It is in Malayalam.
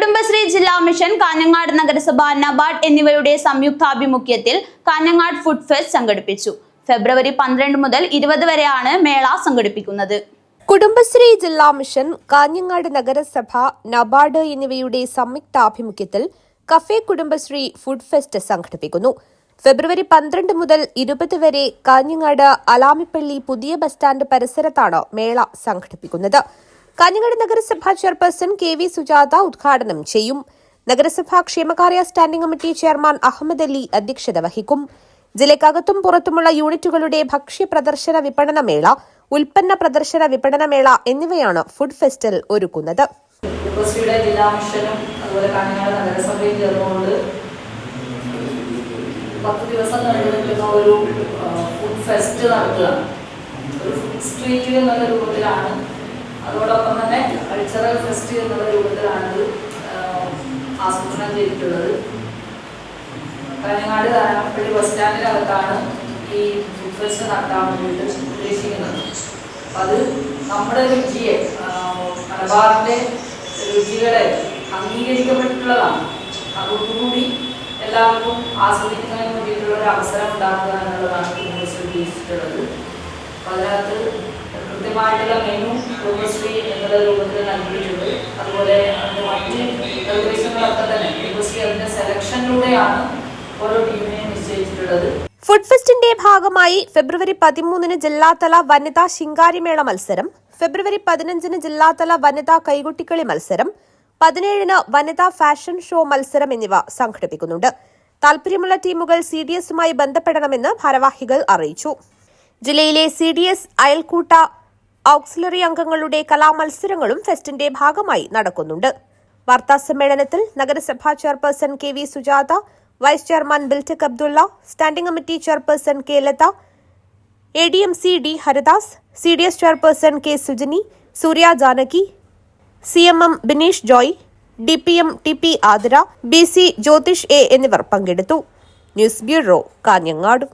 കുടുംബശ്രീ ജില്ലാ മിഷൻ കാഞ്ഞങ്ങാട് നഗരസഭ നബാർഡ് എന്നിവയുടെ സംയുക്താഭിമുഖ്യത്തിൽ കാഞ്ഞങ്ങാട് ഫുഡ് ഫെസ്റ്റ് സംഘടിപ്പിച്ചു. ഫെബ്രുവരി പന്ത്രണ്ട് മുതൽ ഇരുപത് വരെയാണ് മേള സംഘടിപ്പിക്കുന്നത്. കുടുംബശ്രീ ജില്ലാ മിഷൻ കാഞ്ഞങ്ങാട് നഗരസഭ നബാർഡ് എന്നിവയുടെ സംയുക്താഭിമുഖ്യത്തിൽ കഫേ കുടുംബശ്രീ ഫുഡ് ഫെസ്റ്റ് സംഘടിപ്പിക്കുന്നു. ഫെബ്രുവരി പന്ത്രണ്ട് മുതൽ ഇരുപത് വരെ കാഞ്ഞങ്ങാട് അലാമിപ്പള്ളി പുതിയ ബസ് സ്റ്റാൻഡ് പരിസരത്താണ് മേള സംഘടിപ്പിക്കുന്നത്. കാഞ്ഞങ്ങാട് നഗരസഭാ ചെയർപേഴ്സൺ കെ വി സുജാത ഉദ്ഘാടനം ചെയ്യും. നഗരസഭാ ക്ഷേമകാര്യ standing committee chairman Ahammed Ali അധ്യക്ഷത വഹിക്കും. ജില്ലക്കകത്തും പുറത്തുമുള്ള യൂണിറ്റുകളുടെ ഭക്ഷ്യ പ്രദർശന വിപണന മേള ഉൽപ്പന്ന പ്രദർശന വിപണന മേള എന്നിവയാണ് ഫുഡ് ഫെസ്റ്റിൽ ഒരുക്കുന്നത്. പത്ത് ദിവസം ഒരു ഫുഡ് ഫെസ്റ്റ് നടത്തുക ഒരു ഫുഡ് സ്ട്രീറ്റ് എന്നുള്ള രൂപത്തിലാണ് അതോടൊപ്പം തന്നെ കൾച്ചറൽ ഫെസ്റ്റ് എന്നുള്ള രൂപത്തിലാണ് ഇത് ആസൂത്രണം ചെയ്തിട്ടുള്ളത്. കാഞ്ഞങ്ങാട് താരാപ്പള്ളി ബസ് സ്റ്റാൻഡിനകത്താണ് ഈ ഫുഡ് ഫെസ്റ്റ് നടത്താൻ വേണ്ടിയിട്ട് ഉദ്ദേശിക്കുന്നത്. അപ്പം അത് നമ്മുടെ രുചിയെ മലബാറിന്റെ രുചികളെ അംഗീകരിക്കപ്പെട്ടിട്ടുള്ളതാണ്. അതോടുകൂടി എല്ലാവർക്കും ആസ്വദിക്കുന്നതിന് വേണ്ടിയിട്ടുള്ള ഒരു അവസരം ഉണ്ടാക്കുക എന്നുള്ളതാണ് ഉദ്ദേശിച്ചിട്ടുള്ളത്. അപ്പം അതിനകത്ത് കൃത്യമായിട്ടുള്ള മെനു കുടുംബശ്രീ എന്നുള്ള രൂപത്തിൽ നൽകിയിട്ടുണ്ട്. അതുപോലെ മറ്റ് നിർദ്ദേശങ്ങളൊക്കെ തന്നെ കുടുംബശ്രീ അതിന്റെ സെലക്ഷനിലൂടെയാണ് ഓരോ ടീമിനെയും നിശ്ചയിച്ചിട്ടുള്ളത്. ഫുഡ് ഫെസ്റ്റിന്റെ ഭാഗമായി ഫെബ്രുവരി പതിമൂന്നിന് ജില്ലാതല വനിതാ ശിങ്കാരിമേള മത്സരം ഫെബ്രുവരി പതിനഞ്ചിന് ജില്ലാതല വനിതാ കൈകൊട്ടിക്കളി മത്സരം പതിനേഴിന് വനിതാ ഫാഷൻ ഷോ മത്സരം എന്നിവ സംഘടിപ്പിക്കുന്നുണ്ട്. താൽപര്യമുള്ള ടീമുകൾ സി ഡി എസുമായി ബന്ധപ്പെടണമെന്ന് ഭാരവാഹികൾ അറിയിച്ചു. ജില്ലയിലെ സി ഡി എസ് അയൽക്കൂട്ട ഓക്സിലറി അംഗങ്ങളുടെ കലാമത്സരങ്ങളും ഫെസ്റ്റിന്റെ ഭാഗമായി നടക്കുന്നുണ്ട്. വാർത്താ സമ്മേളനത്തിൽ നഗരസഭാ chairperson K V Sujatha vice chairman Biltech Abdulla standing committee chairperson K Latha A D M C D Haridas C D S chairperson K Sujani Soorya Janaki C M M Bineesh Joy D P M T P Athira B C Jyothish A എന്നിവർ പങ്കെടുത്തു. News bureau Kanhangad.